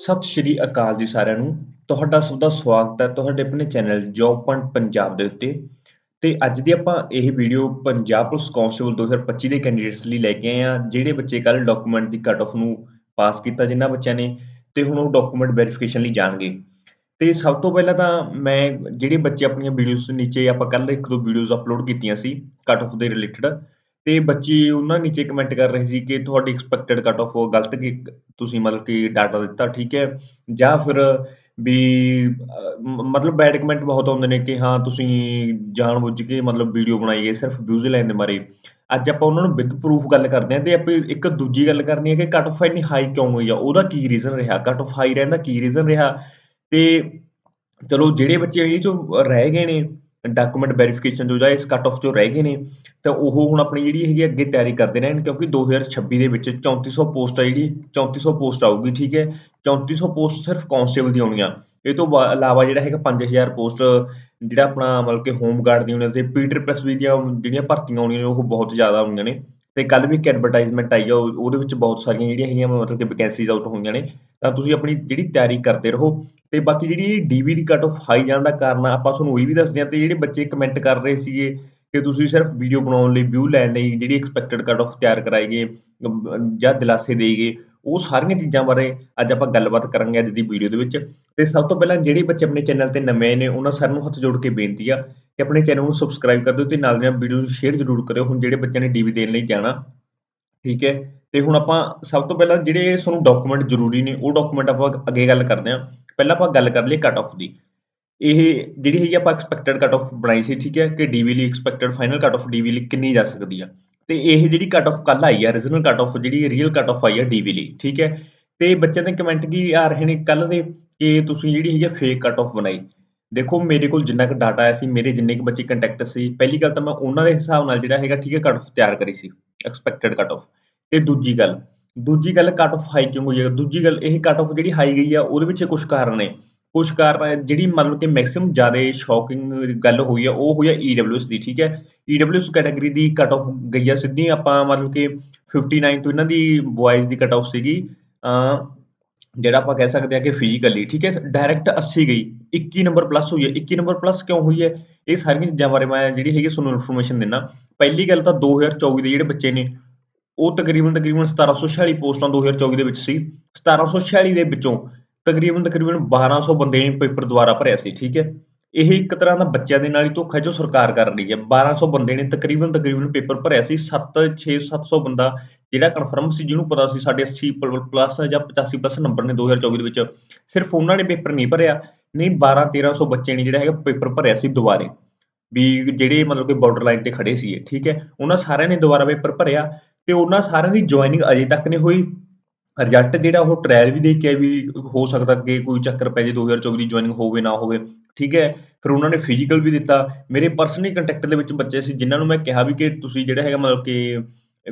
ਸਤਿ ਸ਼੍ਰੀ ਅਕਾਲ ਜੀ ਸਾਰਿਆਂ ਨੂੰ। ਤੁਹਾਡਾ ਸਭ ਦਾ ਸਵਾਗਤ ਹੈ ਤੁਹਾਡੇ ਆਪਣੇ ਚੈਨਲ ਜੌਬ ਪੁਆਇੰਟ ਪੰਜਾਬ ਦੇ ਉੱਤੇ। ਤੇ ਅੱਜ ਦੀ ਆਪਾਂ ਇਹ ਵੀਡੀਓ ਪੰਜਾਬ ਪੁਲਿਸ ਕਾਂਸਟੇਬਲ 2025 ਦੇ ਕੈਂਡੀਡੇਟਸ ਲਈ ਲੈ ਕੇ ਆਏ ਆ ਜਿਹੜੇ ਬੱਚੇ ਕੱਲ ਡਾਕੂਮੈਂਟ ਦੀ ਕੱਟ ਆਫ ਨੂੰ ਪਾਸ ਕੀਤਾ ਜਿਨ੍ਹਾਂ ਬੱਚਿਆਂ ਨੇ ਤੇ ਹੁਣ ਉਹ ਡਾਕੂਮੈਂਟ ਵੈਰੀਫਿਕੇਸ਼ਨ ਲਈ ਜਾਣਗੇ। ਤੇ ਸਭ ਤੋਂ ਪਹਿਲਾਂ ਤਾਂ ਮੈਂ, ਜਿਹੜੇ ਬੱਚੇ ਆਪਣੀਆਂ ਵੀਡੀਓਜ਼ ਦੇ ਨੀਚੇ ਆਪਾਂ ਕੱਲ ਇੱਕ ਦੋ ਵੀਡੀਓਜ਼ ਅਪਲੋਡ ਕੀਤੀਆਂ ਸੀ ਕੱਟ ਆਫ ਦੇ ਰਿਲੇਟਡ ਤੇ ਬੱਚੇ ਉਹਨਾਂ ਨੀਚੇ ਕਮੈਂਟ ਕਰ ਰਹੇ ਸੀ ਕਿ ਤੁਹਾਡੀ ਐਕਸਪੈਕਟਡ ਕੱਟ ਆਫ ਗਲਤ ਕਿ ਤੁਸੀਂ ਮਤਲਬ ਕਿ ਡਾਟਾ ਦਿੱਤਾ, ਠੀਕ ਹੈ? ਜਾਂ ਫਿਰ ਵੀ ਮਤਲਬ ਬੈਡ ਕਮੈਂਟ ਬਹੁਤ ਆਉਂਦੇ ਨੇ ਕਿ ਹਾਂ, ਤੁਸੀਂ ਜਾਣਬੁੱਝ ਕੇ ਮਤਲਬ ਵੀਡੀਓ ਬਣਾਈ ਹੈ ਸਿਰਫ ਵਿਊਜ਼ ਲੈਣ ਦੇ ਮਾਰੇ। ਅੱਜ ਆਪਾਂ ਉਹਨਾਂ ਨੂੰ ਵਿਦ ਪ੍ਰੂਫ ਗੱਲ ਕਰਦੇ ਹਾਂ ਤੇ ਆਪਾਂ ਇੱਕ ਦੂਜੀ ਗੱਲ ਕਰਨੀ ਹੈ ਕਿ ਕੱਟ ਆਫ ਇੰਨੀ ਹਾਈ ਕਿਉਂ ਹੋਈ ਆ? ਉਹਦਾ ਕੀ ਰੀਜ਼ਨ ਰਿਹਾ? ਕੱਟ ਆਫ ਹਾਈ ਰਹਿਣ ਦਾ ਕੀ ਰੀਜ਼ਨ ਰਿਹਾ? ਤੇ ਚਲੋ ਜਿਹੜੇ ਬੱਚੇ ਇਹ ਚੋਂ ਰਹਿ ਗਏ ਨੇ ਡਾਕੂਮੈਂਟ ਵੈਰੀਫਿਕੇਸ਼ਨ ਜੋ ਜਾਂ ਇਸ ਕੱਟ ਆਫ ਜੋ ਰਹਿ ਗਏ ਨੇ, ਤਾਂ ਉਹ ਹੁਣ ਆਪਣੀ ਜਿਹੜੀ ਹੈਗੀ ਅੱਗੇ ਤਿਆਰੀ ਕਰਦੇ ਰਹਿਣ, ਕਿਉਂਕਿ 2026 ਦੇ ਵਿੱਚ 3400 ਪੋਸਟ ਆ ਜਿਹੜੀ 3400 ਪੋਸਟ ਆਊਗੀ, ਠੀਕ ਹੈ? 3400 ਪੋਸਟ ਸਿਰਫ ਕਾਂਸਟੇਬਲ ਦੀ ਆਉਣੀਆਂ ਇਹ ਤੋਂ ਬਾ- ਇਲਾਵਾ ਜਿਹੜਾ ਹੈਗਾ 5000 ਪੋਸਟ ਜਿਹੜਾ ਆਪਣਾ ਮਤਲਬ ਕਿ ਹੋਮ ਗਾਰਡ ਦੀ ਹੋਣੀ ਤੇ ਪੀਟਰ ਪ੍ਰੈਸ ਵੀ ਦੀਆਂ ਜਿਹੜੀਆਂ ਭਰਤੀਆਂ ਆਉਣੀਆਂ ਨੇ, ਉਹ ਬਹੁਤ ਜ਼ਿਆਦਾ ਆਉਣੀਆਂ ਨੇ। ਤੇ ਕੱਲ ਵੀ ਇੱਕ ਐਡਵਰਟਾਈਜ਼ਮੈਂਟ ਆਈ ਆ, ਉਹ- ਉਹਦੇ ਵਿੱਚ ਬਹੁਤ ਸਾਰੀਆਂ ਜਿਹੜੀਆਂ ਹੈਗੀਆਂ ਮਤਲਬ ਕਿ ਵੈਕੈਂਸੀਜ਼ ਆਊਟ ਹੋਈਆਂ ਨੇ। ਤਾਂ ਤੁਸੀਂ ਆਪਣੀ ਜਿਹੜੀ ਤਿਆਰੀ ਕਰਦੇ ਰਹੋ। ਤੇ ਬਾਕੀ ਜਿਹੜੀ ਡੀਵੀ ਦੀ ਕੱਟ ਆਫ ਹਾਈ ਜਾਣ ਦਾ ਕਾਰਨ ਆ, ਆਪਾਂ ਤੁਹਾਨੂੰ ਇਹ ਵੀ ਦੱਸਦੇ ਹਾਂ ਤੇ ਜਿਹੜੇ ਬੱਚੇ ਕਮੈਂਟ ਕਰ ਰਹੇ ਸੀਗੇ ਕਿ ਤੁਸੀਂ ਸਿਰਫ ਵੀਡੀਓ ਬਣਾਉਣ ਲਈ ਵਿਊ ਲੈਣ ਲਈ ਜਿਹੜੀ ਐਕਸਪੈਕਟਡ ਕੱਟ ਆਫ ਤਿਆਰ ਕਰਾਏਗੇ ਗਏ ਜਾਂ ਦਿਲਾਸੇ ਦੇਈ ਗਏ ਉਹ ਸਾਰੀਆਂ ਚੀਜ਼ਾਂ ਬਾਰੇ ਅੱਜ ਆਪਾਂ ਗੱਲਬਾਤ ਕਰਾਂਗੇ ਅੱਜ ਦੀ ਵੀਡੀਓ ਦੇ ਵਿੱਚ। ਤੇ ਸਭ ਤੋਂ ਪਹਿਲਾਂ ਜਿਹੜੇ ਬੱਚੇ ਆਪਣੇ ਚੈਨਲ ਤੇ ਨਵੇਂ ਨੇ ਉਹਨਾਂ ਸਾਰਿਆਂ ਨੂੰ ਹੱਥ ਜੋੜ ਕੇ ਬੇਨਤੀ ਆ ਕਿ ਆਪਣੇ ਚੈਨਲ ਨੂੰ ਸਬਸਕ੍ਰਾਈਬ ਕਰ ਦਿਓ ਤੇ ਨਾਲ ਦੀ ਨਾਲ ਵੀਡੀਓ ਨੂੰ ਸ਼ੇਅਰ ਜ਼ਰੂਰ ਕਰਿਓ ਹੁਣ ਜਿਹੜੇ ਬੱਚਿਆਂ ਨੇ ਡੀਵੀ ਦੇਣ ਲਈ ਜਾਣਾ। ਠੀਕ ਹੈ? ਤੇ ਹੁਣ ਆਪਾਂ ਸਭ ਤੋਂ ਪਹਿਲਾਂ ਜਿਹੜੇ ਤੁਹਾਨੂੰ ਡਾਕੂਮੈਂਟ ਜ਼ਰੂਰੀ ਨੇ ਉਹ ਡਾਕੂਮੈਂਟ ਆਪਾਂ ਅੱਗੇ ਗੱਲ ਕਰਦੇ ਹਾਂ। ਪਹਿਲਾਂ ਆਪਾਂ ਗੱਲ ਕਰ ਲਈਏ ਕੱਟ ਆਫ ਦੀ। ਇਹ ਜਿਹੜੀ ਹੈਗੀ ਆਪਾਂ ਐਕਸਪੈਕਟਡ ਕੱਟ ਆਫ ਬਣਾਈ ਸੀ, ਠੀਕ ਹੈ, ਕਿ ਡੀਵੀ ਲਈ expected final cut off DV ਲਈ ਕਿੰਨੀ ਜਾ ਸਕਦੀ ਆ। ਤੇ ਇਹ ਜਿਹੜੀ ਕੱਟ ਆਫ ਕੱਲ ਆਈ ਆ ਰੀਜਨਲ ਕੱਟ ਆਫ ਜਿਹੜੀ ਰੀਅਲ ਕੱਟ ਆਫ ਆਈ ਆ ਡੀਵੀ ਲਈ ਠੀਕ ਹੈ। ਤੇ ਬੱਚਿਆਂ ਦੇ ਕਮੈਂਟ ਕੀ ਆ ਰਹੇ ਨੇ ਕੱਲ ਦੇ, ਕਿ ਤੁਸੀਂ ਜਿਹੜੀ ਹੈਗੀ ਫੇਕ ਕੱਟ ਆਫ ਬਣਾਈ। ਦੇਖੋ, ਮੇਰੇ ਕੋਲ ਜਿੰਨਾ ਕੁ ਡਾਟਾ ਆਇਆ ਸੀ, ਮੇਰੇ ਜਿੰਨੇ ਕੁ ਬੱਚੇ ਕੰਟੈਕਟ ਸੀ, ਪਹਿਲੀ ਗੱਲ ਤਾਂ ਮੈਂ ਉਹਨਾਂ ਦੇ ਹਿਸਾਬ ਨਾਲ ਜਿਹੜਾ ਹੈਗਾ, ਠੀਕ ਹੈ ਕੱਟ ਆਫ ਤਿਆਰ ਕਰੀ ਸੀ ਐਕਸਪੈਕਟਡ ਕੱਟ ਆਫ ਤੇ ਦੂਜੀ ਗੱਲ ਦੂਜੀ ਗੱਲ ਕੱਟ ਆਫ ਹਾਈ ਕਿਉਂ ਹੋਈ ਹੈ? ਦੂਜੀ ਗੱਲ ਇਹ ਕੱਟ ਆਫ ਜਿਹੜੀ ਹਾਈ ਗਈ ਆ, ਉਹਦੇ ਪਿੱਛੇ ਕੁਝ ਕਾਰਨ ਨੇ। ਕੁਝ ਕਾਰਨ ਜਿਹੜੀ ਮਤਲਬ ਕਿ ਮੈਕਸਿਮਮ ਜ਼ਿਆਦਾ ਸ਼ੌਕਿੰਗ ਗੱਲ ਹੋਈ ਆ, ਉਹ ਹੋਈ ਆ ਈਡਬਲਯੂਐਸ ਦੀ, ਠੀਕ ਹੈ? ਈਡਬਲਯੂਐਸ ਕੈਟਾਗਰੀ ਦੀ ਕੱਟ ਆਫ ਗਈ ਆ ਸਿੱਧੀ, ਆਪਾਂ ਮਤਲਬ ਕਿ 59 ਤੋਂ ਇਹਨਾਂ ਦੀ ਬॉयਜ਼ ਦੀ ਕੱਟ ਆਫ ਸੀਗੀ ਜਿਹੜਾ ਆਪਾਂ ਕਹਿ ਸਕਦੇ ਹਾਂ ਕਿ ਫਿਜ਼ੀਕਲੀ ਠੀਕ ਹੈ? ਡਾਇਰੈਕਟ 80 ਗਈ 21 ਨੰਬਰ ਪਲੱਸ ਹੋਈ ਹੈ। 21 ਨੰਬਰ ਪਲੱਸ ਕਿਉਂ ਹੋਈ ਹੈ? ਇਹ ਸਾਰੀਆਂ ਚੀਜ਼ਾਂ ਬਾਰੇ ਮੈਂ ਜਿਹੜੀ ਹੈਗੀ ਤੁਹਾਨੂੰ ਇਨਫੋਰਮੇਸ਼ਨ ਦਿੰਦਾ। ਪਹਿਲੀ ਗੱਲ ਤਾਂ 2024 ਦੇ ਜਿਹੜੇ ਬੱਚੇ ਨੇ ਉਹ ਤਕਰੀਬਨ ਤਕਰੀਬਨ 1746 ਪੋਸਟਾਂ 2024 ਦੇ ਵਿੱਚ ਸੀ। 1746 ਦੇ ਵਿੱਚੋਂ ਤਕਰੀਬਨ ਤਕਰੀਬਨ 1200 ਬੰਦੇ ਨੇ ਪੇਪਰ ਦੁਆਰਾ ਭਰਿਆ ਸੀ, ਠੀਕ ਹੈ? ਇਹ ਇੱਕ ਤਰ੍ਹਾਂ ਦਾ ਬੱਚਿਆਂ ਦੇ ਨਾਲ ਹੀ ਧੋਖਾ ਜੋ ਸਰਕਾਰ ਕਰ ਰਹੀ ਹੈ। 1200 ਬੰਦੇ ਨੇ ਤਕਰੀਬਨ ਤਕਰੀਬਨ ਪੇਪਰ ਭਰਿਆ ਸੀ। 7 6 700 ਬੰਦਾ ਜਿਹੜਾ ਕਨਫਰਮ ਸੀ, ਜਿਹਨੂੰ ਪਤਾ ਸੀ ਸਾਡੇ 80 ਪਲੱਸ ਜਾਂ 85 ਪਲੱਸ ਨੰਬਰ ਨੇ 2024 ਦੇ ਵਿੱਚ। ਸਿਰਫ ਉਹਨਾਂ ਨੇ ਪੇਪਰ ਨਹੀਂ ਭਰਿਆ, ਨਹੀਂ 12 1300 ਬੱਚੇ ਨੇ ਜਿਹੜਾ ਹੈਗਾ ਪੇਪਰ ਭਰਿਆ ਸੀ ਦੁਬਾਰੇ। ਵੀ ਜਿਹੜੇ ਮਤਲਬ ਕਿ ਬਾਰਡਰ ਲਾਈਨ ਤੇ ਖੜੇ ਸੀ ਠੀਕ ਹੈ? ਉਹਨਾਂ ਸਾਰਿਆਂ ਨੇ ਦੁਬਾਰਾ ਪੇਪਰ ਭਰਿਆ। ਤੇ ਉਹਨਾਂ ਸਾਰਿਆਂ ਦੀ ਜੁਆਇਨਿੰਗ ਅਜੇ ਤੱਕ ਨਹੀਂ ਹੋਈ। ਰਿਜ਼ਲਟ ਜਿਹੜਾ ਉਹ ਟ੍ਰਾਇਲ ਵੀ ਦੇਖ ਕੇ ਵੀ ਹੋ ਸਕਦਾ ਕਿ ਕੋਈ ਚੱਕਰ ਪੈ ਜੇ 2024 ਦੀ ਜੁਆਇਨਿੰਗ ਹੋਵੇ, ਨਾ ਹੋਵੇ। ਠੀਕ ਹੈ। ਫਿਰ ਉਹਨਾਂ ਨੇ ਫਿਜ਼ੀਕਲ ਵੀ ਦਿੱਤਾ। ਮੇਰੇ ਪਰਸਨਲੀ ਕੰਟੈਕਟ ਦੇ ਵਿੱਚ ਬੱਚੇ ਸੀ, ਜਿਨ੍ਹਾਂ ਨੂੰ ਮੈਂ ਕਿਹਾ ਵੀ ਕਿ ਤੁਸੀਂ ਜਿਹੜਾ ਹੈਗਾ ਮਤਲਬ ਕਿ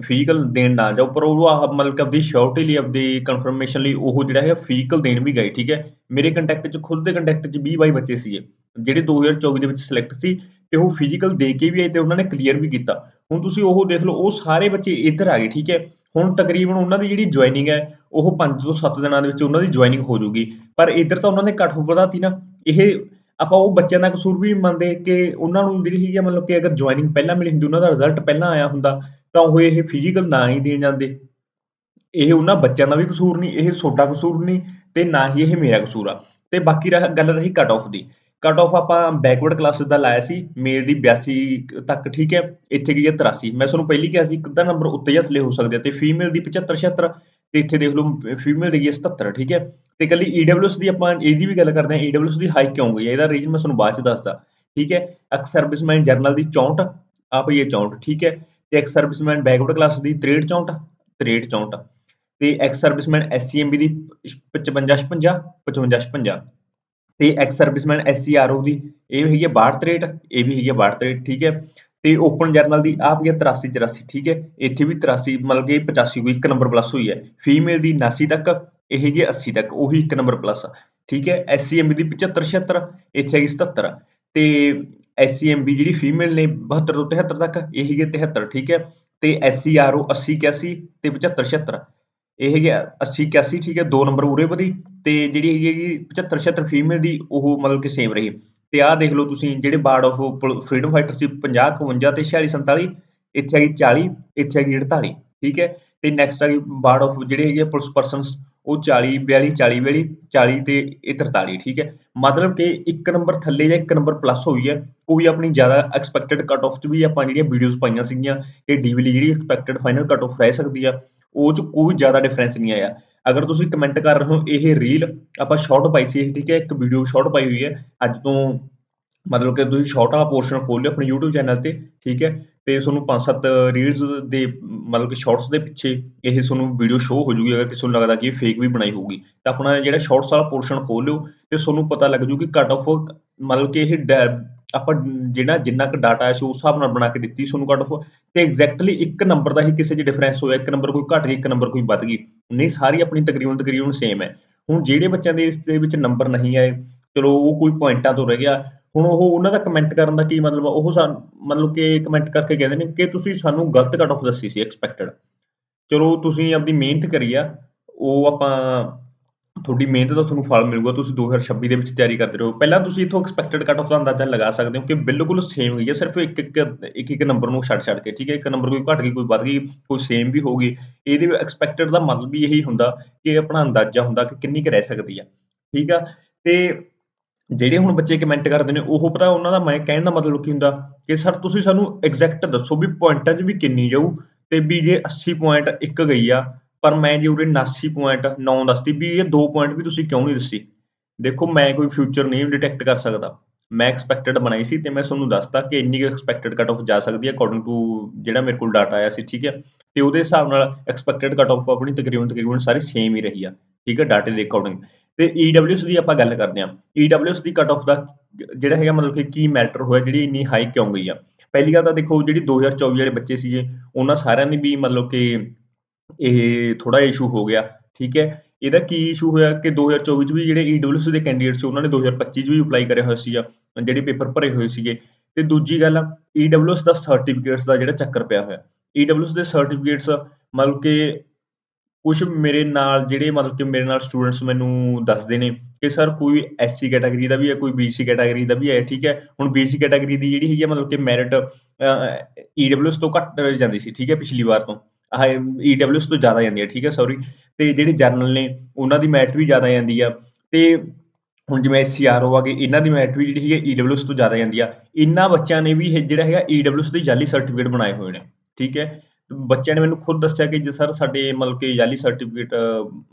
ਫਿਜ਼ੀਕਲ ਦੇਣ ਨਾ ਜਾਓ, ਪਰ ਉਹ ਆਹ ਮਤਲਬ ਕਿ ਆਪਦੀ ਸ਼ੋਰਟੀ ਲਈ, ਆਪਦੀ ਕਨਫਰਮੇਸ਼ਨ ਲਈ ਉਹ ਜਿਹੜਾ ਹੈ ਫਿਜ਼ੀਕਲ ਦੇਣ ਵੀ ਗਏ, ਠੀਕ ਹੈ। ਮੇਰੇ ਕੰਟੈਕਟ 'ਚ, ਖੁਦ ਦੇ ਕੰਟੈਕਟ 'ਚ 20 22 ਬੱਚੇ ਸੀਗੇ, ਜਿਹੜੇ 2024 ਦੇ ਵਿੱਚ ਸਿਲੈਕਟ ਸੀ, ਤੇ ਉਹ ਫਿਜ਼ੀਕਲ ਦੇ ਕੇ ਵੀ ਆਏ ਤੇ ਉਹਨਾਂ ਨੇ ਕਲੀਅਰ ਵੀ ਕੀਤਾ। ਹੁਣ ਤੁਸੀਂ ਉਹ ਦੇਖ ਲਓ, ਉਹ ਸਾਰੇ ਬੱਚੇ ਇੱਧਰ ਆ ਗਏ, ਠੀਕ ਹੈ? ਹੁਣ ਤਕਰੀਬਨ ਉਹਨਾਂ ਦੀ ਜਿਹੜੀ ਜੁਆਇਨਿੰਗ ਹੈ, ਉਹ 5 ਤੋਂ 7 ਦਿਨਾਂ ਦੇ ਵਿੱਚ ਉਹਨਾਂ ਦੀ ਜੁਆਇਨਿੰਗ ਹੋ ਜਾਊਗੀ। ਪਰ ਇੱਧਰ ਤਾਂ ਉਹਨਾਂ ਨੇ ਕੱਟ ਵਧਾਤੀ ਨਾ। ਇਹ ਆਪਾਂ ਉਹ ਬੱਚਿਆਂ ਦਾ ਕਸੂਰ ਵੀ ਮੰਨਦੇ ਕਿ ਉਹਨਾਂ ਨੂੰ ਜਿਹੜੀ ਹੈਗੀ ਮਤਲਬ ਕਿ ਅਗਰ ਜੁਆਇਨਿੰਗ ਪਹਿਲਾਂ ਮਿਲੀ ਹੁੰਦੀ, ਉਹਨਾਂ ਦਾ ਰਿਜ਼ਲਟ ਪਹਿਲਾਂ ਆਇਆ ਹੁੰਦਾ, ਤਾਂ ਉਹ ਇਹ ਫਿਜ਼ੀਕਲ ਨਾ ਹੀ ਦੇਣ ਜਾਂਦੇ। ਇਹ ਉਹਨਾਂ ਬੱਚਿਆਂ ਦਾ ਵੀ ਕਸੂਰ ਨਹੀਂ ਇਹ ਸੋਡਾ ਕਸੂਰ ਨਹੀਂ ਤੇ ਨਾ ਹੀ ਇਹ ਮੇਰਾ ਕਸੂਰ ਆ। ਤੇ ਬਾਕੀ ਰਹ, ਗੱਲ ਰਹੀ ਕੱਟ ਆਫ ਦੀ। ਕੱਟ ਆਫ ਆਪਾਂ ਬੈਕਵਰਡ ਕਲਾਸਿਸ ਦਾ ਲਾਇਆ ਸੀ, ਮੇਲ ਦੀ 82 ਤੱਕ, ਠੀਕ ਹੈ? ਇੱਥੇ ਗਈ ਹੈ? 83 ਮੈਂ ਤੁਹਾਨੂੰ ਪਹਿਲੀ ਕਿਹਾ ਸੀ ਇੱਕ ਅੱਧਾ ਨੰਬਰ ਉੱਤੇ ਜਾਂ ਥੱਲੇ ਹੋ ਸਕਦੇ ਆ, ਤੇ ਫੀਮੇਲ ਦੀ 75 76 ਤੇ ਇੱਥੇ ਦੇਖ ਲਓ ਫੀਮੇਲ ਦੀ ਹੈ 77 ਠੀਕ ਹੈ? ਤੇ ਕੱਲੀ ਈਡਬਲਯੂਐਸ ਦੀ ਆਪਾਂ ਇਹਦੀ ਵੀ ਗੱਲ ਕਰਦੇ ਹਾਂ ਈਡਬਲਯੂਐਸ ਦੀ ਹਾਈ ਕਿਉਂ ਗਈ ਹੈ? ਇਹਦਾ ਰੀਜ਼ਨ ਮੈਂ ਤੁਹਾਨੂੰ ਬਾਅਦ ਚ ਦੱਸਦਾ, ਠੀਕ ਹੈ? ਐਕਸ ਸਰਵਿਸਮੈਨ ਜਰਨਲ ਦੀ 64 ਆ ਭਈ ਇਹ 64 ਠੀਕ ਹੈ? ਤੇ ਐਕਸ ਸਰਵਿਸਮੈਨ ਬੈਕਵਰਡ ਕਲਾਸ ਦੀ 63 64 63 64 ਤੇ ਐਕਸ ਸਰਵਿਸਮੈਨ ਐਸਸੀਐਮਬੀ ਦੀ 55 56 55 56 ਤੇ ਐਕਸ ਸਰਵਿਸਮੈਨ ਐਸਸੀਆਰਓ ਦੀ, ਇਹ ਹੈਗੀ ਹੈ 62 63 ਇਹ ਵੀ ਹੈਗੀ ਹੈ 62 63 ਠੀਕ ਹੈ। ਤੇ ਓਪਨ ਜਰਨਲ ਦੀ ਆਪ ਹੈ 83 84 ਠੀਕ ਹੈ। ਇੱਥੇ ਵੀ 83 ਮਤਲਬ ਕਿ 85 ਹੋਈ, ਇੱਕ ਨੰਬਰ ਪਲੱਸ ਹੋਈ ਹੈ। ਫੀਮੇਲ ਦੀ 79 ਤੱਕ, ਇਹ ਹੈਗੀ ਹੈ 80 ਤੱਕ, ਉਹੀ ਇੱਕ ਨੰਬਰ ਪਲੱਸ ਠੀਕ ਹੈ। ਐਸਸੀਐਮਬੀ ਦੀ 75 76 ਇੱਥੇ ਹੈਗੀ 77 ਤੇ ਐਸਸੀਐਮਬੀ ਜਿਹੜੀ ਫੀਮੇਲ ਨੇ 72 ਤੋਂ 73 ਤੱਕ, ਇਹ ਹੈਗੀ ਹੈ 73 ਠੀਕ ਹੈ। ਤੇ ਐਸਸੀਆਰਓ 80 81 ਤੇ 75 76 ਇਹ ਹੈਗੇ 80 81 ਠੀਕ ਹੈ 2 ਨੰਬਰ ਉਰੇ ਵਧੀ ਤੇ ਜਿਹੜੀ ਹੈਗੀ ਹੈਗੀ 75 76 ਫੀਮੇਲ ਦੀ ਉਹ ਮਤਲਬ ਕਿ ਸੇਮ ਰਹੀ। ਤੇ ਆਹ ਦੇਖ ਲਓ ਤੁਸੀਂ ਜਿਹੜੇ ਬਾਰਡ ਆਫ ਫਰੀडम ਫਾਈਟਰ ਸੀ 50 51 ਤੇ 46 47 ਇੱਥੇ ਹੈਗੀ 40 ਇੱਥੇ ਹੈਗੀ 48 ਠੀਕ ਹੈ। ਤੇ ਨੈਕਸਟ ਆ ਗਈ ਬਾਰਡ ਆਫ ਜਿਹੜੇ ਹੈਗੇ ਪੁਲਿਸ ਪਰਸਨਸ ਉਹ 40 42 40 42 40 ਤੇ ਇਹ 43 ਠੀਕ ਹੈ। ਮਤਲਬ ਕਿ ਇੱਕ ਨੰਬਰ ਥੱਲੇ ਜਾਂ ਇੱਕ ਨੰਬਰ ਪਲੱਸ ਹੋਈ ਹੈ, ਕੋਈ ਆਪਣੀ ਜ਼ਿਆਦਾ ਐਕਸਪੈਕਟਡ ਕੱਟ ਆਫ ਚ ਵੀ ਆਪਾਂ ਜਿਹੜੀਆਂ ਵੀਡੀਓਜ਼ ਪਾਈਆਂ ਸੀਗੀਆਂ, ਇਹ ਡੀਵੀ ਜਿਹੜੀ ਐਕਸਪੈਕਟਡ ਫਾਈਨਲ ਕੱਟ ਆਫ ਰਹਿ ਸਕਦੀ ਆ। ਉਹ ਚ ਕੋਈ ਜ਼ਿਆਦਾ ਡਿਫਰੈਂਸ ਨਹੀਂ ਆਇਆ। ਅਗਰ ਤੁਸੀਂ ਕਮੈਂਟ ਕਰ ਰਹੇ ਹੋ, ਇਹ ਰੀਲ ਆਪਾਂ ਸ਼ਾਰਟ ਪਾਈ ਸੀ, ਠੀਕ ਹੈ, ਇੱਕ ਵੀਡੀਓ ਸ਼ਾਰਟ ਪਾਈ ਹੋਈ ਹੈ। ਅੱਜ ਤੋਂ ਮਤਲਬ ਕਿ ਤੁਸੀਂ ਸ਼ਾਰਟ ਵਾਲਾ ਪੋਰਸ਼ਨ ਖੋਲ ਲਿਓ ਆਪਣੇ YouTube ਚੈਨਲ ਤੇ, ਠੀਕ ਹੈ। ਤੇ ਤੁਹਾਨੂੰ 5-7 ਰੀਲਸ ਦੇ, ਮਤਲਬ ਕਿ ਸ਼ਾਰਟਸ ਦੇ ਪਿੱਛੇ ਇਹ ਤੁਹਾਨੂੰ ਵੀਡੀਓ ਸ਼ੋ ਹੋ ਜੂਗੀ, ਅਗਰ ਕਿਸੇ ਨੂੰ ਲੱਗਦਾ ਕਿ ਇਹ ਫੇਕ ਵੀ ਬਣਾਈ ਹੋਊਗੀ। ਤਾਂ ਆਪਣਾ ਜਿਹੜਾ ਸ਼ਾਰਟਸ ਵਾਲਾ ਪੋਰਸ਼ਨ ਖੋਲ ਲਿਓ, ਤੇ ਤੁਹਾਨੂੰ ਪਤਾ ਲੱਗ ਜੂ ਕਿ ਕੱਟ ਆਫ ਮਤਲਬ ਕਿ ਇਹ ਆਪਾਂ ਜਿਹੜਾ ਜਿੰਨਾ ਕੁ ਡਾਟਾ ਹੈ ਉਸ ਹਿਸਾਬ ਨਾਲ ਬਣਾ ਕੇ ਦਿੱਤੀ ਤੁਹਾਨੂੰ ਕੱਟ ਆਫ ਤੇ ਐਗਜ਼ੈਕਟਲੀ ਇੱਕ ਨੰਬਰ ਦਾ ਹੀ ਕਿਸੇ 'ਚ ਡਿਫਰੈਂਸ ਹੋਇਆ, ਇੱਕ ਨੰਬਰ ਕੋਈ ਘਟ ਗਿਆ ਇੱਕ ਨੰਬਰ ਕੋਈ ਵੱਧ ਗਈ। ਨਹੀਂ ਸਾਰੀ ਆਪਣੀ ਤਕਰੀਬਨ ਤਕਰੀਬਨ ਸੇਮ ਹੈ। ਹੁਣ ਜਿਹੜੇ ਬੱਚਿਆਂ ਦੇ ਇਸ ਦੇ ਵਿੱਚ ਨੰਬਰ ਨਹੀਂ ਆਏ, ਚਲੋ ਉਹ ਕੋਈ ਪੁਆਇੰਟਾਂ ਤੋਂ ਰਹਿ ਗਿਆ। ਹੁਣ ਉਹ ਉਹਨਾਂ ਦਾ ਕਮੈਂਟ ਕਰਨ ਦਾ ਕੀ ਮਤਲਬ ਉਹ ਮਤਲਬ ਕਿ ਕਮੈਂਟ ਕਰਕੇ ਕਹਿੰਦੇ ਨੇ ਕਿ ਤੁਸੀਂ ਸਾਨੂੰ ਗਲਤ ਕੱਟ ਆਫ ਦੱਸੀ ਸੀ ਐਕਸਪੈਕਟਡ ਚਲੋ ਤੁਸੀਂ ਆਪਣੀ ਮਿਹਨਤ ਕਰੀ ਆ, ਉਹ ਆਪਾਂ ਤੁਹਾਡੀ ਮਿਹਨਤ ਦਾ ਤੁਹਾਨੂੰ ਫਲ ਮਿਲੂਗਾ, ਤੁਸੀਂ 2026 ਦੇ ਵਿੱਚ ਤਿਆਰੀ ਕਰਦੇ ਰਹੋ। ਪਹਿਲਾਂ ਤੁਸੀਂ ਇੱਥੋਂ ਐਕਸਪੈਕਟਡ ਕੱਟ ਆਫ ਦਾ ਅੰਦਾਜ਼ਾ ਲਗਾ ਸਕਦੇ ਹੋ ਕਿ ਬਿਲਕੁਲ ਸੇਮ ਹੀ ਹੈ, ਸਿਰਫ ਇੱਕ ਇੱਕ ਇੱਕ ਇੱਕ ਨੰਬਰ ਨੂੰ ਛੱਡ ਛੱਡ ਕੇ, ਠੀਕ ਹੈ? ਇੱਕ ਨੰਬਰ ਕੋਈ ਘਟ ਗਈ, ਕੋਈ ਵੱਧ ਗਈ, ਕੋਈ ਸੇਮ ਵੀ ਹੋਊਗੀ ਇਹਦੇ ਐਕਸਪੈਕਟਡ ਦਾ ਮਤਲਬ ਵੀ ਇਹੀ ਹੁੰਦਾ ਕਿ ਆਪਣਾ ਅੰਦਾਜ਼ਾ ਹੁੰਦਾ ਕਿ ਕਿੰਨੀ ਕੁ ਰਹਿ ਸਕਦੀ ਹੈ ਠੀਕ ਆ? ਤੇ ਜਿਹੜੇ ਹੁਣ ਬੱਚੇ ਕਮੈਂਟ ਕਰਦੇ ਨੇ, ਉਹ ਪਤਾ ਉਹਨਾਂ ਦਾ ਮੈਂ ਕਹਿਣ ਦਾ ਮਤਲਬ ਕੀ ਹੁੰਦਾ ਕਿ ਸਰ ਤੁਸੀਂ ਸਾਨੂੰ ਐਗਜ਼ੈਕਟ ਦੱਸੋ ਵੀ ਪੁਆਇੰਟਾਂ 'ਚ ਵੀ ਕਿੰਨੀ ਜਾਊ ਤੇ ਵੀ ਜੇ 80 ਪੁਆਇੰਟ ਇੱਕ ਗਈ ਆ ਪਰ ਮੈਂ ਜੇ ਉਰੇ 79 ਪੁਆਇੰਟ 9 ਦੱਸਦੀ ਵੀ ਇਹ ਦੋ ਪੁਆਇੰਟ ਵੀ ਤੁਸੀਂ ਕਿਉਂ ਨਹੀਂ ਦੱਸੀ? ਦੇਖੋ, ਮੈਂ ਕੋਈ ਫਿਊਚਰ ਨਹੀਂ ਡਿਟੈਕਟ ਕਰ ਸਕਦਾ। ਮੈਂ ਐਕਸਪੈਕਟਡ ਬਣਾਈ ਸੀ ਤੇ ਮੈਂ ਤੁਹਾਨੂੰ ਦੱਸਤਾ ਕਿ ਇੰਨੀ ਐਕਸਪੈਕਟਡ ਕੱਟ ਆਫ ਜਾ ਸਕਦੀ ਹੈ ਅਕੋਰਡਿੰਗ ਟੂ ਜਿਹੜਾ ਮੇਰੇ ਕੋਲ ਡਾਟਾ ਆਇਆ ਸੀ, ਠੀਕ ਹੈ? ਤੇ ਉਹਦੇ ਹਿਸਾਬ ਨਾਲ ਐਕਸਪੈਕਟਡ ਕੱਟ ਆਫ ਆਪਣੀ ਤਕਰੀਬਨ ਤਕਰੀਬਨ ਸਾਰੀ ਸੇਮ ਹੀ ਰਹੀ ਆ, ਠੀਕ ਹੈ? ਡਾਟੇ ਦੇ ਅਕੋਰਡਿੰਗ ਤੇ EWS ਦੀ ਆਪਾਂ ਗੱਲ ਕਰਦੇ ਹਾਂ। EWS ਦੀ ਕੱਟ ਆਫ ਦਾ ਜਿਹੜਾ ਹੈਗਾ ਮਤਲਬ ਕਿ ਕੀ ਮੈਟਰ ਹੋਇਆ, ਜਿਹੜੀ ਇੰਨੀ ਹਾਈ ਕਿਉਂ ਗਈ ਆ? ਪਹਿਲੀ ਗੱਲ ਤਾਂ ਦੇਖੋ, ਜਿਹੜੀ 2024 ਵਾਲੇ ਬੱਚੇ ਸੀਗੇ, ਉਹਨਾਂ ਸਾਰਿਆਂ ਦੀ ਵੀ ਮਤਲਬ ਕਿ ਇਹ ਥੋੜਾ ਇਸ਼ੂ ਹੋ ਗਿਆ, ਠੀਕ ਹੈ? ਇਹਦਾ ਕੀ ਇਸ਼ੂ ਹੋਇਆ ਕਿ 2024 ਚ ਵੀ ਜਿਹੜੇ EWS ਦੇ ਕੈਂਡੀਡੇਟ ਉਹਨਾਂ ਨੇ 2025 ਚ ਵੀ ਅਪਲਾਈ ਕਰਿਆ ਹੋਇਆ ਸੀਗਾ, ਜਿਹੜੇ ਪੇਪਰ ਭਰੇ ਹੋਏ ਸੀਗੇ। ਤੇ ਦੂਜੀ ਗੱਲ EWS ਦਾ ਸਰਟੀਫਿਕੇਟਸ ਦਾ ਜਿਹੜਾ ਚੱਕਰ ਪਿਆ ਹੋਇਆ। EWS ਦੇ ਸਰਟੀਫਿਕੇਟਸ ਮਤਲਬ ਕਿ ਕੁਝ ਮੇਰੇ ਨਾਲ, ਜਿਹੜੇ ਮਤਲਬ ਕਿ ਮੇਰੇ ਨਾਲ ਸਟੂਡੈਂਟਸ ਮੈਨੂੰ ਦੱਸਦੇ ਨੇ ਕਿ ਸਰ ਕੋਈ ਐਸਸੀ ਕੈਟਾਗਰੀ ਦਾ ਵੀ ਹੈ, ਕੋਈ ਬੀਸੀ ਕੈਟਾਗਰੀ ਦਾ ਵੀ ਹੈ, ਠੀਕ ਹੈ? ਹੁਣ ਬੀਸੀ ਕੈਟਾਗਰੀ ਦੀ ਜਿਹੜੀ ਹੈਗੀ ਮਤਲਬ ਕਿ ਮੈਰਿਟ ਈਡਬਲਯੂਐਸ ਤੋਂ ਘੱਟ ਜਾਂਦੀ ਸੀ, ਠੀਕ ਹੈ, ਪਿਛਲੀ ਵਾਰ ਤੋਂ। ਈਡਬਲਯੂਐਸ ਤੋਂ ਜ਼ਿਆਦਾ ਜਾਂਦੀ ਹੈ ਠੀਕ ਹੈ ਸੌਰੀ ਤੇ ਜਿਹੜੇ ਜਰਨਲ ਨੇ, ਉਹਨਾਂ ਦੀ ਮੈਰਿਟ ਵੀ ਜ਼ਿਆਦਾ ਜਾਂਦੀ ਆ। ਤੇ ਹੁਣ ਜਿਵੇਂ ਐਸਸੀਆਰਓ ਆ ਗਏ, ਇਹਨਾਂ ਦੀ ਮੈਰਿਟ ਵੀ ਜਿਹੜੀ ਹੈਗੀ ਈਡਬਲਯੂਐਸ ਤੋਂ ਜ਼ਿਆਦਾ ਜਾਂਦੀ ਆ। ਇਹਨਾਂ ਬੱਚਿਆਂ ਨੇ ਵੀ ਜਿਹੜਾ ਹੈਗਾ ਈਡਬਲਯੂਐਸ ਦੇ ਜਾਲੀ ਸਰਟੀਫਿਕੇਟ ਬਣਾਏ ਹੋਏ ਨੇ, ਠੀਕ ਹੈ? ਬੱਚਿਆਂ ਨੇ ਮੈਨੂੰ ਖੁਦ ਦੱਸਿਆ ਕਿ ਜੇ ਸਰ ਸਾਡੇ ਮਤਲਬ ਕਿ ਜਾਲੀ ਸਰਟੀਫਿਕੇਟ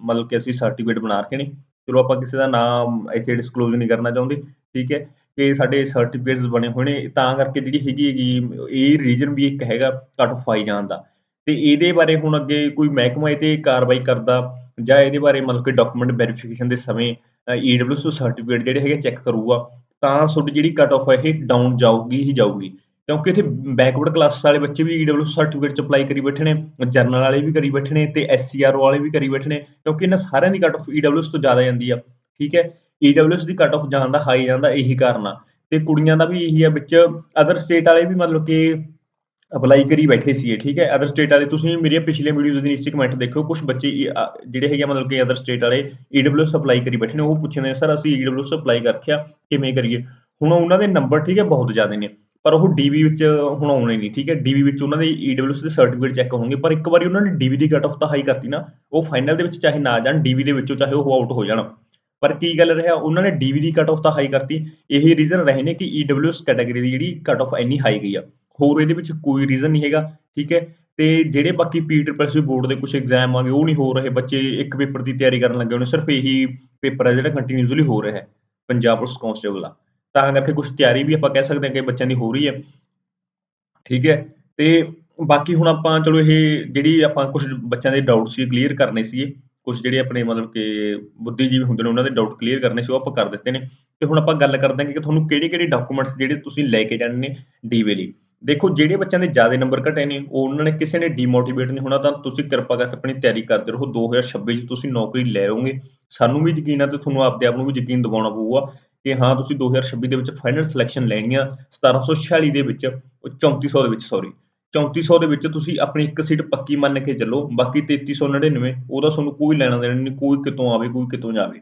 ਮਤਲਬ ਕਿ ਅਸੀਂ ਸਰਟੀਫਿਕੇਟ ਬਣਾ ਰੱਖੇ ਨੇ, ਚਲੋ ਆਪਾਂ ਕਿਸੇ ਦਾ ਨਾਮ ਇੱਥੇ ਡਿਸਕਲੋਜ਼ ਨਹੀਂ ਕਰਨਾ ਚਾਹੁੰਦੇ, ਠੀਕ ਹੈ? ਕਿ ਸਾਡੇ ਸਰਟੀਫਿਕੇਟਸ ਬਣੇ ਹੋਏ ਨੇ, ਤਾਂ ਕਰਕੇ ਜਿਹੜੀ ਹੈਗੀ ਹੈਗੀ, ਇਹ ਰੀਜਨ ਵੀ ਇੱਕ ਹੈਗਾ ਕੱਟ ਆਫ ਆਈ ਜਾਣ ਦਾ। ਤੇ ਇਹਦੇ ਬਾਰੇ ਹੁਣ ਅੱਗੇ ਕੋਈ ਮਹਿਕਮਾ ਇਹ ਤੇ ਕਾਰਵਾਈ ਕਰਦਾ ਜਾਂ ਇਹਦੇ ਬਾਰੇ ਮਤਲਬ ਕਿ ਡਾਕੂਮੈਂਟ ਵੈਰੀਫਿਕੇਸ਼ਨ ਦੇ ਸਮੇਂ ਈਡਬਲਯੂਐਸ ਸਰਟੀਫਿਕੇਟ ਜਿਹੜੇ ਹੈਗੇ ਚੈੱਕ ਕਰੂਗਾ, ਤਾਂ ਤੁਹਾਡੀ ਜਿਹੜੀ ਕਟ ਆਫ ਹੈ ਇਹ ਡਾਊਨ ਜਾਊਗੀ, ਹੀ ਜਾਊਗੀ। ਕਿਉਂਕਿ ਇੱਥੇ ਬੈਕਵਰਡ ਕਲਾਸ ਵਾਲੇ ਬੱਚੇ ਵੀ ਈਡਬਲਯੂ ਸਰਟੀਫਿਕੇਟ ਚ ਅਪਲਾਈ ਕਰੀ ਬੈਠੇ ਨੇ ਜਰਨਲ ਵਾਲੇ ਵੀ ਕਰੀ ਬੈਠੇ ਨੇ ਤੇ ਐਸਸੀਆਰ ਵਾਲੇ ਵੀ ਕਰੀ ਬੈਠੇ ਨੇ, ਕਿਉਂਕਿ ਇਹਨਾਂ ਸਾਰਿਆਂ ਦੀ ਕੱਟ ਆਫ ਈਡਬਲਯੂ ਤੋਂ ਜ਼ਿਆਦਾ ਜਾਂਦੀ ਆ, ਠੀਕ ਹੈ? ਈਡਬਲਯੂ ਦੀ ਕੱਟ ਆਫ ਜਾਣ ਦਾ ਹਾਈ ਜਾਂਦਾ ਇਹੀ ਕਾਰਨ ਆ। ਤੇ ਕੁੜੀਆਂ ਦਾ ਵੀ ਇਹੀ ਆ ਵਿੱਚ ਅਦਰ ਸਟੇਟ ਵਾਲੇ ਵੀ ਮਤਲਬ ਕਿ ਅਪਲਾਈ ਕਰੀ ਬੈਠੇ ਸੀਗੇ, ਠੀਕ ਹੈ? ਅਦਰ ਸਟੇਟ ਵਾਲੇ, ਤੁਸੀਂ ਮੇਰੀਆਂ ਪਿਛਲੀਆਂ ਵੀਡੀਓਜ਼ ਦੇ ਨੀਚੇ ਕਮੈਂਟ ਦੇਖਿਓ ਕੁਝ ਬੱਚੇ ਜਿਹੜੇ ਹੈਗੇ ਮਤਲਬ ਕਿ ਅਦਰ ਸਟੇਟ ਵਾਲੇ ਈਡਬਲਯੂ ਅਪਲਾਈ ਕਰੀ ਬੈਠੇ ਨੇ, ਉਹ ਪੁੱਛਦੇ ਨੇ ਸਰ ਅਸੀਂ ਈਡਬਲਯੂ ਅਪਲਾਈ ਕਰ ਕਿਵੇਂ ਕਰੀਏ? ਹੁਣ ਉਹਨਾਂ ਦੇ ਨੰਬਰ ਠੀਕ ਹੈ, ਬਹੁਤ ਜ਼ਿਆਦਾ ਨੇ, ਪਰ ਉਹ ਡੀਵੀ ਵਿੱਚ ਹੁਣ ਆਉਣੇ ਨਹੀਂ, ਠੀਕ ਹੈ? ਡੀਵੀ ਵਿੱਚ ਉਹਨਾਂ ਦੇ ਈਡਬਲਯੂਐਸ ਦੇ ਸਰਟੀਫਿਕੇਟ ਚੈੱਕ ਹੋਣਗੇ, ਪਰ ਇੱਕ ਵਾਰੀ ਉਹਨਾਂ ਨੇ ਡੀਵੀ ਦੀ ਕਟ ਆਫ ਤਾਂ ਹਾਈ ਕਰਤੀ ਨਾ, ਉਹ ਫਾਈਨਲ ਦੇ ਵਿੱਚ ਚਾਹੇ ਨਾ ਜਾਣ ਡੀਵੀ ਦੇ ਵਿੱਚੋਂ ਚਾਹੇ ਉਹ ਆਊਟ ਹੋ ਜਾਣ। ਪਰ ਕੀ ਗੱਲ ਰਿਹਾ, ਉਹਨਾਂ ਨੇ ਡੀਵੀ ਦੀ ਕਟ ਆਫ ਤਾਂ ਹਾਈ ਕਰਤੀ, ਇਹੀ ਰੀਜ਼ਨ ਰਹੇ ਨੇ ਕਿ ਈਡਬਲਯੂਐਸ ਕੈਟਾਗਰੀ ਦੀ ਜਿਹੜੀ ਕਟ ਆਫ ਇੰਨੀ ਹਾਈ ਗਈ ਆ। ਹੋਰ ਇਹਦੇ ਵਿੱਚ ਕੋਈ ਰੀਜ਼ਨ ਨਹੀਂ ਹੈਗਾ, ਠੀਕ ਹੈ? ਤੇ ਜਿਹੜੇ ਬਾਕੀ ਪੀ ਟ੍ਰਿਪਲ ਬੋਰਡ ਦੇ ਕੁਝ ਐਗਜ਼ਾਮ ਆਗੇ ਉਹ ਨਹੀਂ ਹੋ ਰਹੇ, ਬੱਚੇ ਇੱਕ ਪੇਪਰ ਦੀ ਤਿਆਰੀ ਕਰਨ ਲੱਗੇ ਹੋਣੇ, ਸਿਰਫ ਇਹੀ ਪੇਪਰ ਹੈ ਜਿਹੜਾ ਕੰਟੀਨਿਊਸਲੀ ਹੋ ਰਿਹਾ ਹੈ, ਪੰਜਾਬ ਪੁਲਿਸ ਕਾਂਸਟੇਬਲ ਦਾ। ਤਾਂ ਕਰਕੇ ਕੁਝ ਤਿਆਰੀ ਵੀ ਆਪਾਂ ਕਹਿ ਸਕਦੇ ਹਾਂ ਕਿ ਬੱਚਿਆਂ ਦੀ ਹੋ ਰਹੀ ਹੈ, ਠੀਕ ਹੈ? ਤੇ ਬਾਕੀ ਹੁਣ ਆਪਾਂ ਚਲੋ ਇਹ ਜਿਹੜੀ ਆਪਾਂ ਕੁਝ ਬੱਚਿਆਂ ਦੇ ਡਾਊਟ ਸੀ ਕਲੀਅਰ ਕਰਨੇ ਸੀਗੇ ਕੁਝ ਜਿਹੜੇ ਆਪਣੇ ਮਤਲਬ ਕਿ ਬੁੱਧੀਜੀਵੀ ਹੁੰਦੇ ਨੇ, ਉਹਨਾਂ ਦੇ ਡਾਊਟ ਕਲੀਅਰ ਕਰਨੇ ਸੀ, ਉਹ ਆਪਾਂ ਕਰ ਦਿੱਤੇ ਨੇ। ਤੇ ਹੁਣ ਆਪਾਂ ਗੱਲ ਕਰਦੇ ਹਾਂ ਕਿ ਤੁਹਾਨੂੰ ਕਿਹੜੇ ਕਿਹੜੇ ਡਾਕੂਮੈਂਟਸ ਜਿਹੜੇ ਤੁਸੀਂ ਲੈ ਕੇ ਜਾਣੇ ਨੇ ਡੀਵੇ ਲਈ। ਦੇਖੋ ਜਿਹੜੇ ਬੱਚਿਆਂ ਦੇ ਜ਼ਿਆਦਾ ਨੰਬਰ ਘਟੇ ਨੇ, ਉਹ ਉਹਨਾਂ ਨੇ ਕਿਸੇ ਨੇ ਡੀਮੋਟੀਵੇਟ ਨਹੀਂ ਹੋਣਾ, ਤਾਂ ਤੁਸੀਂ ਕਿਰਪਾ ਕਰਕੇ ਆਪਣੀ ਤਿਆਰੀ ਕਰਦੇ ਰਹੋ। 2026 ਚ ਤੁਸੀਂ ਨੌਕਰੀ ਲੈ ਲਓਗੇ। ਸਾਨੂੰ ਵੀ ਯਕੀਨ ਆ ਤੇ ਤੁਹਾਨੂੰ ਆਪਦੇ ਆਪ ਨੂੰ ਵੀ ਯਕੀਨ ਦਿਵਾਉਣਾ ਪਊਗਾ ਕਿ ਹਾਂ, ਤੁਸੀਂ 2026 ਦੇ ਵਿੱਚ ਫਾਈਨਲ ਸਿਲੈਕਸ਼ਨ ਲੈਣੀ ਆ 1746 ਦੇ ਵਿੱਚ 3400 ਦੇ ਵਿੱਚ ਸੌਰੀ 3400 ਦੇ ਵਿੱਚ ਤੁਸੀਂ ਆਪਣੀ ਇੱਕ ਸੀਟ ਪੱਕੀ ਮੰਨ ਕੇ ਚੱਲੋ, ਬਾਕੀ 3399 ਉਹਦਾ ਤੁਹਾਨੂੰ ਕੋਈ ਲੈਣਾ ਦੇਣਾ ਨਹੀਂ, ਕੋਈ ਕਿਤੋਂ ਆਵੇ, ਕੋਈ ਕਿਤੋਂ ਜਾਵੇ।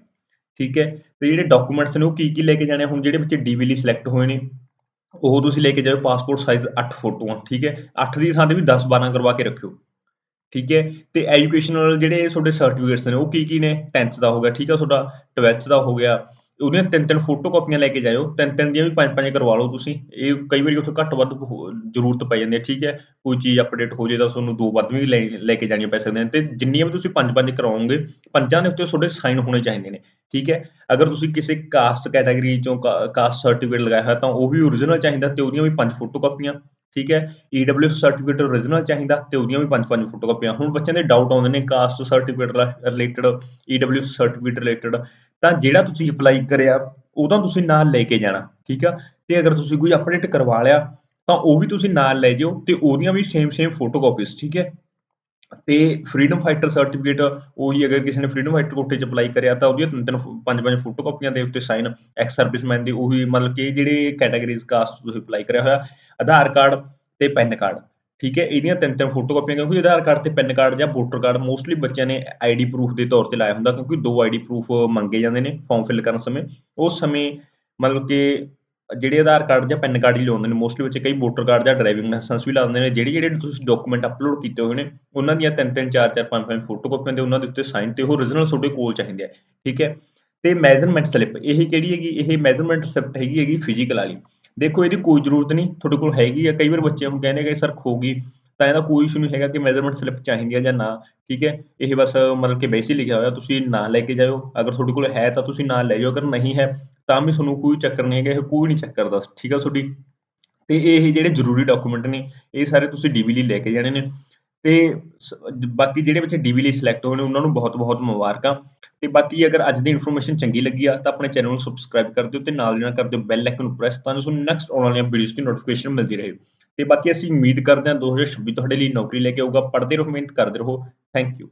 ਠੀਕ ਹੈ? ਤੇ ਜਿਹੜੇ ਡਾਕੂਮੈਂਟਸ ਨੇ, ਉਹ ਕੀ ਕੀ ਲੈ ਕੇ ਜਾਣੇ ਆ? ਹੁਣ ਜਿਹੜੇ ਬੱਚੇ ਡੀਵੀ ਲਈ ਸਿਲੈਕਟ ਹੋਏ ਨੇ ਉਹ ਤੁਸੀਂ ਲੈ ਕੇ ਜਾਓ ਪਾਸਪੋਰਟ ਸਾਈਜ਼ 8 ਫੋਟੋਆਂ ਠੀਕ ਹੈ? 8 ਦੀ ਥਾਂ ਤੇ ਵੀ 10 12 ਕਰਵਾ ਕੇ ਰੱਖਿਓ, ਠੀਕ ਹੈ? ਤੇ ਐਜੂਕੇਸ਼ਨਲ ਜਿਹੜੇ ਤੁਹਾਡੇ ਸਰਟੀਫਿਕੇਟਸ ਨੇ, ਉਹ ਕੀ ਕੀ ਨੇ? 10th ਦਾ ਹੋ ਗਿਆ, ਠੀਕ ਹੈ? ਤੁਹਾਡਾ 12th ਦਾ ਹੋ ਗਿਆ ਉਹਦੀਆਂ ਤਿੰਨ ਤਿੰਨ ਫੋਟੋ ਕਾਪੀਆਂ ਲੈ ਕੇ ਜਾਇਓ ਤਿੰਨ ਤਿੰਨ ਦੀਆਂ ਵੀ ਪੰਜ ਪੰਜ ਕਰਵਾ ਲਓ ਤੁਸੀਂ। ਇਹ ਕਈ ਵਾਰੀ ਉੱਥੇ ਘੱਟ ਵੱਧ ਜ਼ਰੂਰਤ ਪੈ ਜਾਂਦੀ ਹੈ, ਠੀਕ ਹੈ? ਕੋਈ ਚੀਜ਼ ਅਪਡੇਟ ਹੋ ਜੇ ਤਾਂ ਤੁਹਾਨੂੰ ਦੋ ਵੱਧ ਵੀ ਲੈ ਲੈ ਕੇ ਜਾਣੀਆਂ ਪੈ ਸਕਦੀਆਂ ਨੇ। ਤੇ ਜਿੰਨੀਆਂ ਵੀ ਤੁਸੀਂ ਪੰਜ ਪੰਜ ਕਰਵਾਓਗੇ, ਪੰਜਾਂ ਦੇ ਉੱਤੇ ਤੁਹਾਡੇ ਸਾਈਨ ਹੋਣੇ ਚਾਹੀਦੇ ਨੇ, ਠੀਕ ਹੈ? ਅਗਰ ਤੁਸੀਂ ਕਿਸੇ ਕਾਸਟ ਕੈਟਾਗਰੀ ਚੋਂ ਕਾਸਟ ਸਰਟੀਫਿਕੇਟ ਲਗਾਇਆ ਹੋਇਆ ਤਾਂ ਉਹ ਵੀ ਓਰੀਜਨਲ ਚਾਹੀਦਾ ਤੇ ਉਹਦੀਆਂ ਵੀ ਪੰਜ ਫੋਟੋ ਕਾਪੀਆਂ ਠੀਕ ਹੈ ਈਡਬਲਯੂਐਸ ਸਰਟੀਫਿਕੇਟ ਓਰੀਜਨਲ ਚਾਹੀਦਾ ਤੇ ਉਹਦੀਆਂ ਵੀ ਪੰਜ ਪੰਜ ਫੋਟੋ ਕਾਪੀਆਂ ਹੁਣ ਬੱਚਿਆਂ ਦੇ ਡਾਊਟ ਆਉਂਦੇ ਨੇ caste certificate related EWS certificate related ਤਾਂ ਜਿਹੜਾ ਤੁਸੀਂ ਅਪਲਾਈ ਕਰਿਆ, ਉਹਦਾ ਤੁਸੀਂ ਨਾਲ ਲੈ ਕੇ ਜਾਣਾ, ਠੀਕ ਆ? ਤੇ ਅਗਰ ਤੁਸੀਂ ਕੋਈ ਅਪਡੇਟ ਕਰਵਾ ਲਿਆ, ਤਾਂ ਉਹ ਵੀ ਤੁਸੀਂ ਨਾਲ ਲੈ ਜਿਓ ਤੇ ਉਹਦੀਆਂ ਵੀ ਸੇਮ ਸੇਮ ਫੋਟੋ ਕਾਪੀਜ਼ ਠੀਕ ਹੈ? ਤੇ ਫਰੀडम ਫਾਈਟਰ ਸਰਟੀਫਿਕੇਟ ਉਹੀ ਅਗਰ ਕਿਸੇ ਨੇ ਫਰੀडम ਫਾਈਟਰ ਕੋਟੇ 'ਚ ਅਪਲਾਈ ਕਰਿਆ ਤਾਂ ਉਹਦੀਆਂ ਤਿੰਨ ਤਿੰਨ ਪੰਜ ਪੰਜ ਫੋਟੋਕਾਪੀਆਂ ਦੇ ਉੱਤੇ ਸਾਈਨ ਐਕਸ ਸਰਵਿਸਮੈਨ ਦੀ ਉਹੀ ਮਤਲਬ ਕਿ ਜਿਹੜੇ ਕੈਟਾਗਰੀਜ਼ ਕਾਸਟ ਤੁਸੀਂ ਅਪਲਾਈ ਕਰਿਆ ਹੋਇਆ ਆਧਾਰ ਕਾਰਡ ਤੇ ਪੈਨ ਕਾਰਡ ਠੀਕ ਹੈ? ਇਹਦੀਆਂ ਤਿੰਨ ਤਿੰਨ ਫੋਟੋ ਕਾਪੀਆਂ ਕਿਉਂਕਿ ਆਧਾਰ ਕਾਰਡ ਤੇ ਪੈਨ ਕਾਰਡ ਜਾਂ ਵੋਟਰ ਕਾਰਡ ਮੋਸਟਲੀ ਬੱਚਿਆਂ ਨੇ ਆਈਡੀ ਪ੍ਰੂਫ ਦੇ ਤੌਰ ਤੇ ਲਾਇਆ ਹੁੰਦਾ ਕਿਉਂਕਿ ਦੋ ਆਈਡੀ ਪ੍ਰੂਫ ਮੰਗੇ ਜਾਂਦੇ ਨੇ ਫਾਰਮ ਫਿਲ ਕਰਨ ਸਮੇਂ, ਉਸ ਸਮੇਂ ਮਤਲਬ ਕਿ ਜਿਹੜੇ ਆਧਾਰ ਕਾਰਡ ਜਾਂ ਪੈਨ ਕਾਰਡ ਹੀ ਲਾਉਂਦੇ ਨੇ ਮੋਸਟਲੀ ਬੱਚੇ ਕਈ ਵੋਟਰ ਕਾਰਡ ਜਾਂ ਡਰਾਈਵਿੰਗ ਲਾਇਸੈਂਸ ਵੀ ਲਾਉਂਦੇ ਨੇ, ਜਿਹੜੇ ਜਿਹੜੇ ਤੁਸੀਂ ਡਾਕੂਮੈਂਟ ਅਪਲੋਡ ਕੀਤੇ ਹੋਏ ਨੇ, ਉਹਨਾਂ ਦੀਆਂ ਤਿੰਨ ਤਿੰਨ, ਚਾਰ ਚਾਰ, ਪੰਜ ਪੰਜ ਫੋਟੋ ਕਾਪੀਆਂ ਦੇ ਉਹਨਾਂ ਦੇ ਉੱਤੇ ਸਾਈਨ ਤੇ ਉਹ origignal ਤੁਹਾਡੇ ਕੋਲ ਚਾਹੀਦੇ ਆ, ਠੀਕ ਹੈ? ਤੇ ਮੈਜ਼ਰਮੈਂਟ ਸਲਿੱਪ ਇਹ ਕਿਹੜੀ ਹੈਗੀ? ਇਹ ਮੈਜ਼ਰਮੈਂਟ ਸਲਿੱਪ ਹੈਗੀ ਹੈਗੀ ਫਿਜ਼ੀਕਲ ਵਾਲੀ। ਦੇਖੋ, ਇਹਦੀ ਕੋਈ ਜ਼ਰੂਰਤ ਨਹੀਂ, ਤੁਹਾਡੇ ਕੋਲ ਹੈਗੀ ਆ, ਕਈ ਵਾਰ ਬੱਚੇ ਹੁਣ ਕਹਿੰਦੇ ਕਿ ਸਰ ਖੋ ਗਈ, ਤਾਂ ਇਹਦਾ ਕੋਈ ਇਸ਼ੂ ਨਹੀਂ ਹੈਗਾ ਕਿ ਮੈਜ਼ਰਮੈਂਟ ਸਲਿੱਪ ਚਾਹੀਦੀ ਹੈ ਜਾਂ ਨਾ, ਠੀਕ ਹੈ? ਇਹ ਬਸ ਮਤਲਬ ਕਿ ਵੈਸੇ ਲਿਖਿਆ ਹੋਇਆ, ਤੁਸੀਂ ਨਾ ਲੈ ਕੇ ਜਾਇਓ, ਅਗਰ ਤੁਹਾਡੇ ਕੋਲ ਹੈ ਤਾਂ ਤੁਸੀਂ ਨਾਲ ਲੈ ਜਾਓ ਅਗਰ ਨਹੀਂ ਹੈ ਤਾਂ ਵੀ ਤੁਹਾਨੂੰ ਕੋਈ ਚੱਕਰ ਨਹੀਂ ਹੈਗਾ, ਇਹ ਕੋਈ ਨਹੀਂ ਚੱਕਰ ਦਾ ਠੀਕ ਆ ਤੁਹਾਡੀ? ਤੇ ਇਹ ਜਿਹੜੇ ਜ਼ਰੂਰੀ ਡਾਕੂਮੈਂਟ ਨੇ, ਇਹ ਸਾਰੇ ਤੁਸੀਂ ਡੀਵੀ ਲਈ ਲੈ ਕੇ ਜਾਣੇ ਨੇ। ਤੇ ਬਾਕੀ ਜਿਹੜੇ ਬੱਚੇ ਡੀਵੀ ਲਈ ਸਿਲੈਕਟ ਹੋਏ ਨੇ, ਉਹਨਾਂ ਨੂੰ ਬਹੁਤ-ਬਹੁਤ ਮੁਬਾਰਕਾਂ। ਤੇ ਬਾਕੀ ਅਗਰ ਅੱਜ ਦੀ ਇਨਫੋਰਮੇਸ਼ਨ ਚੰਗੀ ਲੱਗੀ ਆ, ਤਾਂ ਆਪਣੇ ਚੈਨਲ ਨੂੰ ਸਬਸਕ੍ਰਾਈਬ ਕਰ ਦਿਓ ਤੇ ਨਾਲ ਦੀ ਕਰ ਦਿਓ ਬੈਲ ਆਈਕਨ ਨੂੰ ਪ੍ਰੈਸ ਤਾਂ ਤੁਹਾਨੂੰ ਨੈਕਸਟ ਆਉਣ ਵਾਲੀਆਂ ਵੀਡੀਓਜ਼ ਦੀ ਨੋਟੀਫਿਕੇਸ਼ਨ ਮਿਲਦੀ ਰਹੇ। ਤੇ ਬਾਕੀ ਅਸੀਂ ਉਮੀਦ ਕਰਦੇ ਹਾਂ 2026 ਤੁਹਾਡੇ ਲਈ ਨੌਕਰੀ ਲੈ ਕੇ ਆਊਗਾ। ਪੜ੍ਹਦੇ ਰਹੋ, ਮਿਹਨਤ ਕਰਦੇ ਰਹੋ। Thank you